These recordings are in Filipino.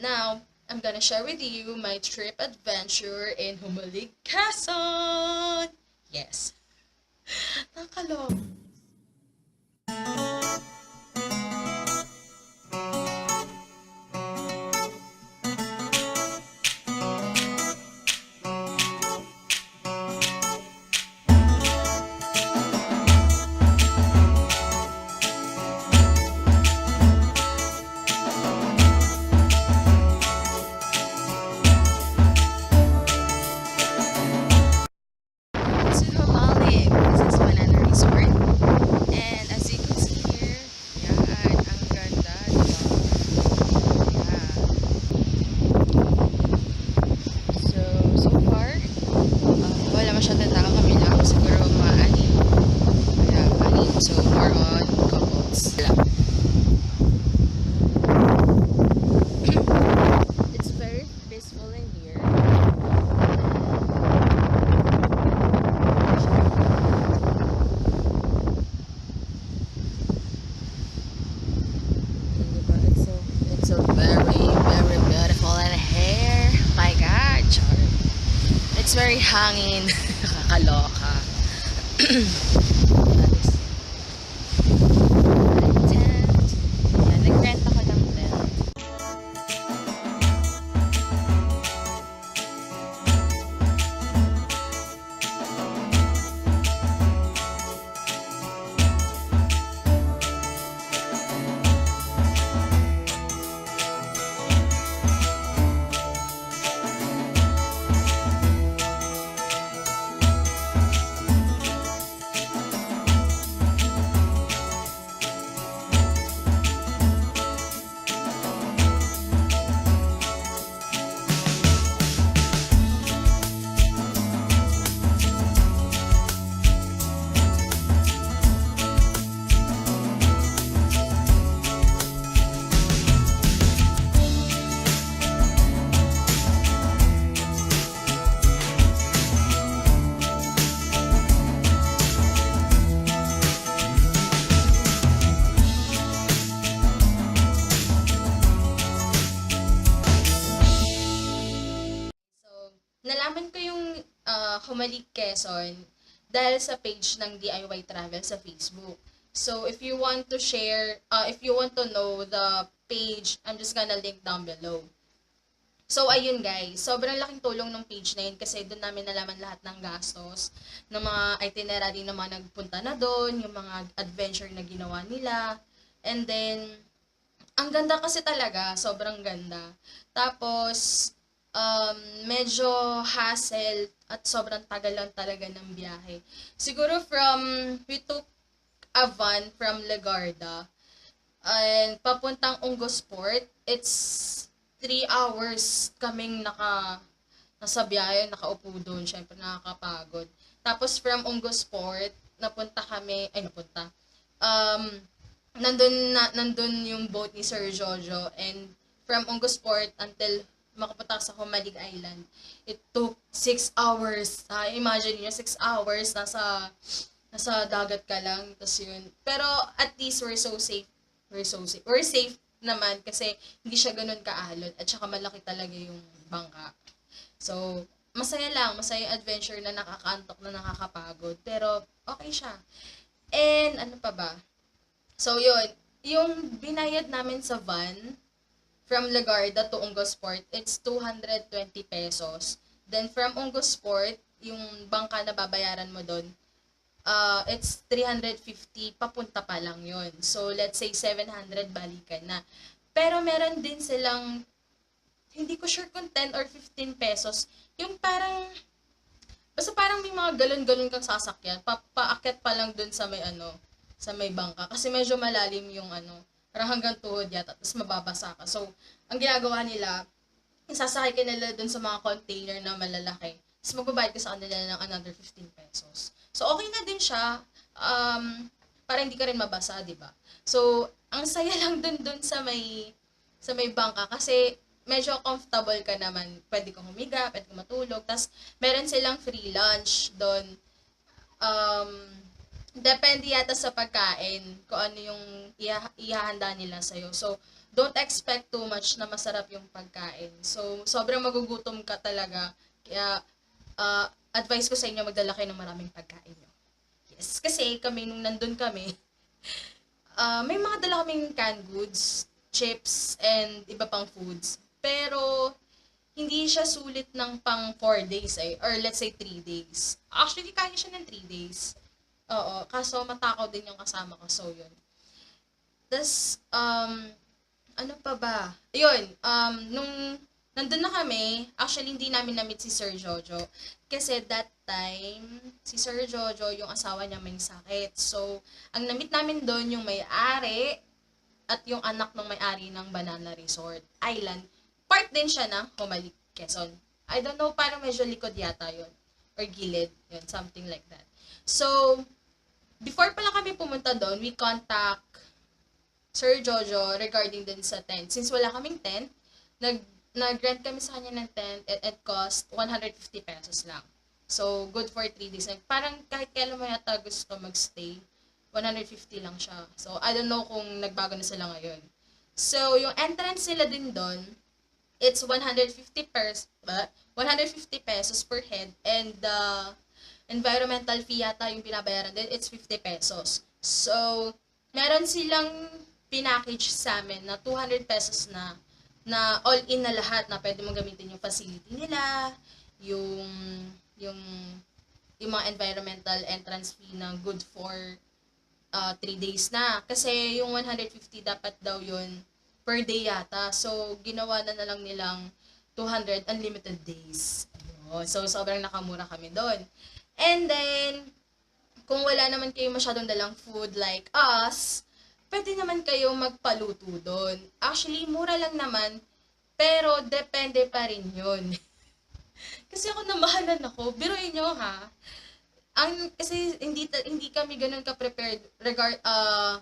now, I'm gonna share with you my trip adventure in Humalig, Quezon! Yes. Nakalok. Nalaman ko yung uh, Humalik Quezon dahil sa page ng DIY Travel sa Facebook. So, if you want to share, uh, if you want to know the page, I'm just gonna link down below. So, ayun guys, sobrang laking tulong ng page na yun kasi doon namin nalaman lahat ng gastos, ng mga itinerary ng mga nagpunta na doon, yung mga adventure na ginawa nila. And then, ang ganda kasi talaga, sobrang ganda. Tapos, um, medyo hassle at sobrang tagal lang talaga ng biyahe. Siguro from, we took a van from Legarda and papuntang Ungosport, it's 3 hours kaming naka, nasa biyahe, nakaupo doon. Siyempre, nakakapagod. Tapos from Ungosport, napunta kami, ay napunta, um, nandun, na, nandun yung boat ni Sir Jojo and from Ungosport until makapunta sa Humalig Island, it took 6 hours. Ah, imagine niyo 6 hours nasa nasa dagat ka lang tas yun. Pero at least we're so safe. We're so safe. We're safe naman kasi hindi siya ganun kaalon at saka malaki talaga yung bangka. So, masaya lang, masaya adventure na nakakaantok na nakakapagod. Pero okay siya. And ano pa ba? So, yun. Yung binayad namin sa van, from Legarda to Ungosport, it's 220 pesos. Then from Ungosport, yung bangka na babayaran mo doon, uh, it's 350 papunta pa lang yon So, let's say 700 balikan na. Pero meron din silang, hindi ko sure kung 10 or 15 pesos, yung parang, basta parang may mga galon-galon kang sasakyan, pa paakyat pa lang dun sa may ano, sa may bangka. Kasi medyo malalim yung ano, parang hanggang tuhod yata, tapos mababasa ka. So, ang ginagawa nila, sasakay ka nila dun sa mga container na malalaki. Tapos magbabayad ka sa kanila ng another 15 pesos. So, okay na din siya. Um, para hindi ka rin mabasa, di ba? So, ang saya lang dun dun sa may sa may bangka kasi medyo comfortable ka naman. Pwede kang humiga, pwede kang matulog. Tapos, meron silang free lunch doon. Um, depende yata sa pagkain kung ano yung iha- ihahanda nila sa'yo. So, don't expect too much na masarap yung pagkain. So, sobrang magugutom ka talaga. Kaya, ah, advice ko sa inyo, magdala kayo ng maraming pagkain nyo. Yes, kasi kami, nung nandun kami, ah, may mga dala kaming canned goods, chips, and iba pang foods. Pero, hindi siya sulit ng pang 4 days eh, or let's say 3 days. Actually, kaya siya ng 3 days. Oo, kaso matakaw din yung kasama ko, so yun. Tapos, um, ano pa ba? Yun, um, nung nandun na kami, actually hindi namin na-meet si Sir Jojo. Kasi that time, si Sir Jojo, yung asawa niya may sakit. So, ang na-meet namin doon yung may-ari at yung anak ng may-ari ng Banana Resort Island. Part din siya ng Humalik, Quezon. I don't know, parang medyo likod yata yun. Or gilid, yun, something like that. So, before pa lang kami pumunta doon, we contact Sir Jojo regarding din sa tent. Since wala kaming tent, nag nag-rent kami sa kanya ng tent at it cost 150 pesos lang. So, good for 3 days. Nag- Parang kahit kailan mo yata gusto magstay, 150 lang siya. So, I don't know kung nagbago na sila ngayon. So, yung entrance nila din doon, it's 150 pers ba? 150 pesos per head and the environmental fee yata yung binabayaran din, it's 50 pesos. So, meron silang pinackage sa amin na 200 pesos na na all-in na lahat na pwede mong gamitin yung facility nila, yung yung yung mga environmental entrance fee na good for uh, 3 days na. Kasi yung 150 dapat daw yun per day yata. So, ginawa na na lang nilang 200 unlimited days. So, sobrang nakamura kami doon. And then, kung wala naman kayo masyadong dalang food like us, pwede naman kayo magpaluto doon. Actually, mura lang naman, pero depende pa rin yun. kasi ako namahalan ako. Biruin nyo ha. Ang, kasi hindi hindi kami ganun ka prepared regard uh,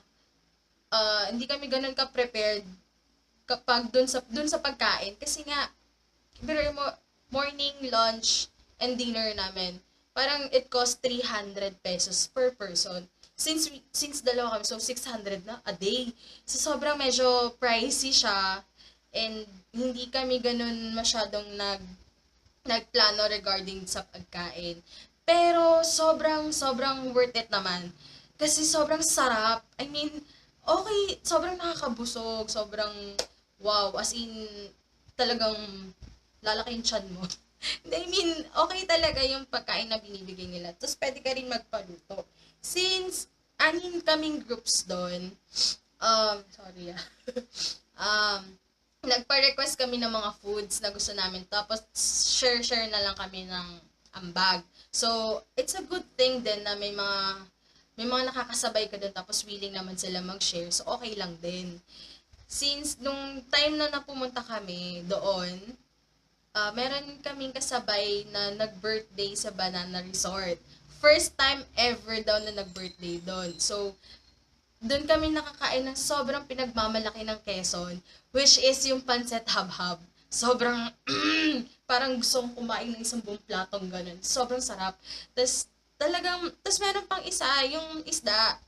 uh, hindi kami ganun ka prepared kapag dun sa dun sa pagkain kasi nga biruin mo morning, lunch, and dinner namin. Parang it cost 300 pesos per person since since dalawa kami, so 600 na a day. So sobrang medyo pricey siya and hindi kami ganun masyadong nag nagplano regarding sa pagkain. Pero sobrang sobrang worth it naman. Kasi sobrang sarap. I mean, okay, sobrang nakakabusog, sobrang wow, as in talagang lalaki yung chan mo. I mean, okay talaga yung pagkain na binibigay nila. Tapos pwede ka rin magpaluto since anin kaming groups doon, um, sorry ah, um, nagpa-request kami ng mga foods na gusto namin. Tapos, share-share na lang kami ng ambag. So, it's a good thing din na may mga may mga nakakasabay ka doon tapos willing naman sila mag-share. So, okay lang din. Since nung time na napumunta kami doon, uh, meron kaming kasabay na nag-birthday sa Banana Resort first time ever daw na nag-birthday doon. So, doon kami nakakain ng sobrang pinagmamalaki ng Quezon, which is yung pancet habhab. Sobrang, parang gusto kong kumain ng isang buong platong ganun. Sobrang sarap. Tapos, talagang, tapos meron pang isa, yung isda,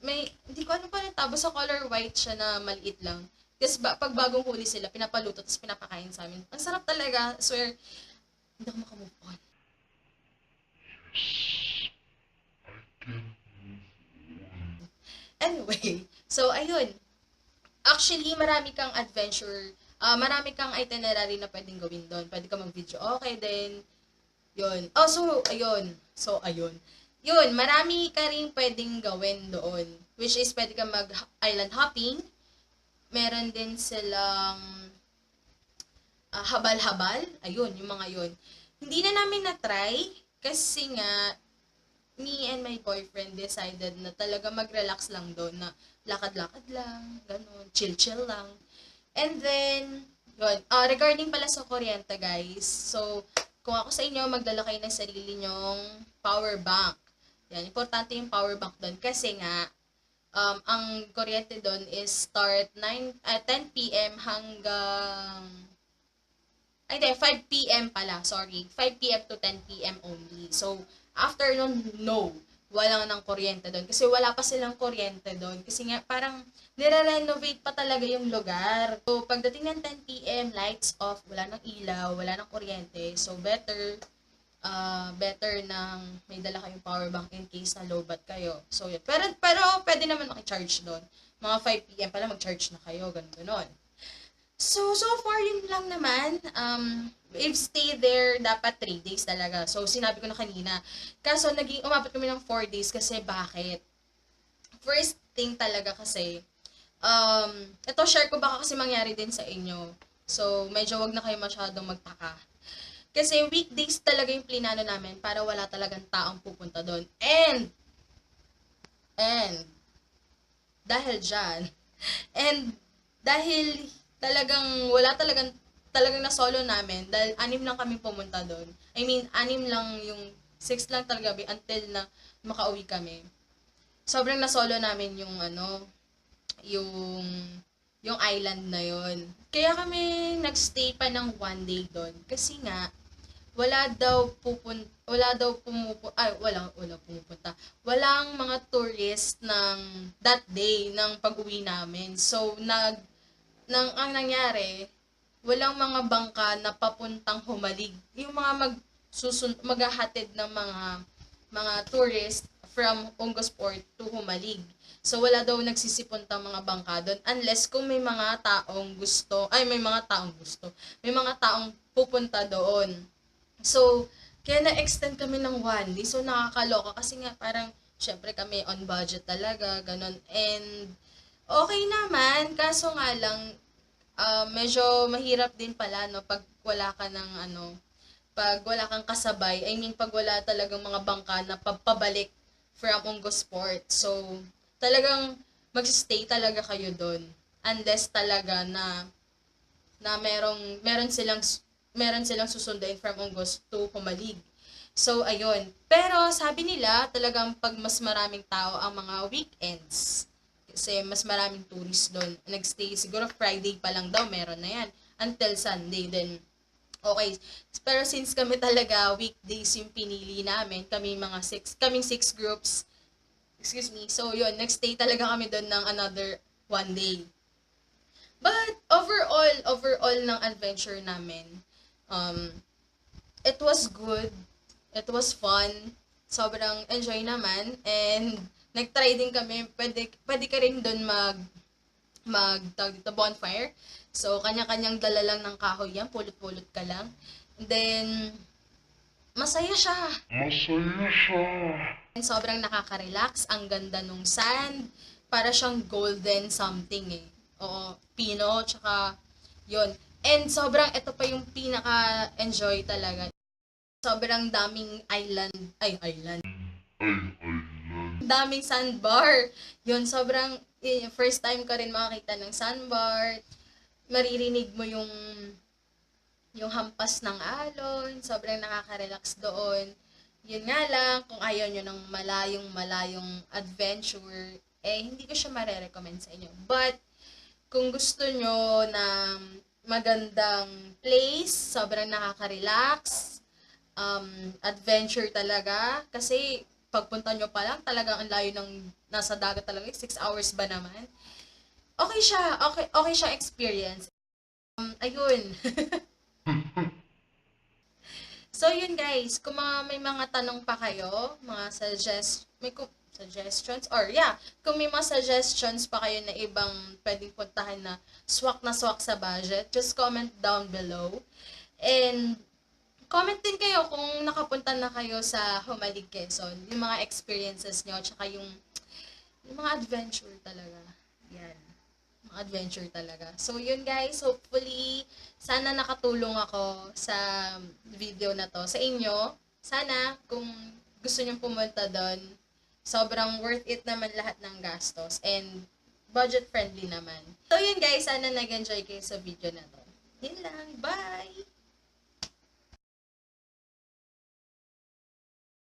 may, hindi ko ano pa tabo sa color white siya na maliit lang. Kasi ba, pag bagong huli sila, pinapaluto, tapos pinapakain sa amin. Ang sarap talaga, swear, hindi ako makamove on. Anyway, so ayun. Actually, marami kang adventure, uh, marami kang itinerary na pwedeng gawin doon. Pwede ka mag-video okay din. Yun. Oh, so, ayun. So, ayun. Yun, marami ka rin pwedeng gawin doon. Which is, pwede ka mag-island hopping. Meron din silang uh, habal-habal. Ayun, yung mga yun. Hindi na namin na-try kasi nga, me and my boyfriend decided na talaga mag-relax lang doon na lakad-lakad lang, ganun, chill-chill lang. And then, yun, uh, regarding pala sa kuryente guys, so, kung ako sa inyo, magdala kayo ng sarili nyong power bank. Yan, importante yung power bank doon kasi nga, um, ang kuryente doon is start 9, uh, 10 p.m. hanggang ay, hindi, 5 p.m. pala, sorry. 5 p.m. to 10 p.m. only. So, after nun, no. walang ng kuryente doon. Kasi wala pa silang kuryente doon. Kasi nga, parang nire-renovate pa talaga yung lugar. So, pagdating ng 10pm, lights off, wala ng ilaw, wala ng kuryente. So, better, uh, better nang may dala kayong power bank in case na lowbat kayo. So, yun. Pero, pero pwede naman makicharge doon. Mga 5pm pala mag-charge na kayo, ganun ganon So, so far, yun lang naman. Um, if stay there, dapat 3 days talaga. So, sinabi ko na kanina. Kaso, naging, umabot kami ng 4 days kasi bakit? First thing talaga kasi, um, ito share ko baka kasi mangyari din sa inyo. So, medyo wag na kayo masyadong magtaka. Kasi weekdays talaga yung plinano namin para wala talagang taong pupunta doon. And, and, dahil dyan, and dahil talagang wala talagang talagang na solo namin dahil anim lang kami pumunta doon. I mean, anim lang yung six lang talaga until na makauwi kami. Sobrang na solo namin yung ano, yung yung island na yon. Kaya kami nagstay pa ng one day doon kasi nga wala daw pupun wala daw pumupu ay wala wala pumupunta. Walang mga tourist ng that day ng pag-uwi namin. So nag nang ang nangyari, walang mga bangka na papuntang humalig. Yung mga mag susun maghahatid ng mga mga tourist from Ungosport to Humalig. So wala daw nagsisipuntang mga bangka doon unless kung may mga taong gusto, ay may mga taong gusto, may mga taong pupunta doon. So kaya na-extend kami ng one day. So nakakaloka kasi nga parang syempre kami on budget talaga, ganun. And okay naman, kaso nga lang, uh, medyo mahirap din pala, no, pag wala ka ng, ano, pag wala kang kasabay, I mean, pag wala talagang mga bangka na pabalik from Ungo Sport. So, talagang mag-stay talaga kayo doon. Unless talaga na na merong meron silang meron silang susunduin from Ungos to Pumalig. So, ayun. Pero sabi nila, talagang pag mas maraming tao ang mga weekends, kasi mas maraming tourist doon. Nagstay, siguro Friday pa lang daw, meron na yan. Until Sunday, then okay. Pero since kami talaga weekdays yung pinili namin, kami mga six, kaming six groups, excuse me, so yun, nagstay talaga kami doon ng another one day. But overall, overall ng adventure namin, um, it was good. It was fun. Sobrang enjoy naman. And nag-try din kami, pwede, pwede ka rin doon mag, mag, tawag dito, bonfire. So, kanya-kanyang dala lang ng kahoy yan, pulot-pulot ka lang. And then, masaya siya. Masaya siya. And sobrang nakaka-relax, ang ganda nung sand, para siyang golden something eh. Oo, pino, tsaka, yon And sobrang, ito pa yung pinaka-enjoy talaga. Sobrang daming island, ay, island. Ay, island. Daming sandbar. Yun, sobrang, eh, first time ko rin makakita ng sandbar. Maririnig mo yung, yung hampas ng alon. Sobrang nakaka-relax doon. Yun nga lang, kung ayaw nyo ng malayong malayong adventure, eh, hindi ko siya marerecommend sa inyo. But, kung gusto nyo na magandang place, sobrang nakaka-relax, um, adventure talaga. Kasi, pagpunta nyo pa lang, talagang ang layo ng nasa dagat talaga. 6 hours ba naman? Okay siya. Okay, okay siya experience. Um, ayun. so, yun guys. Kung mga, may mga tanong pa kayo, mga suggest, may suggestions, or yeah, kung may mga suggestions pa kayo na ibang pwedeng puntahan na swak na swak sa budget, just comment down below. And, comment din kayo kung nakapunta na kayo sa Humalig, Quezon. Yung mga experiences nyo, tsaka yung, yung mga adventure talaga. Yan. Mga adventure talaga. So, yun guys. Hopefully, sana nakatulong ako sa video na to. Sa inyo, sana kung gusto nyo pumunta doon, sobrang worth it naman lahat ng gastos. And budget friendly naman. So, yun guys. Sana nag-enjoy kayo sa video na to. Yun lang. Bye!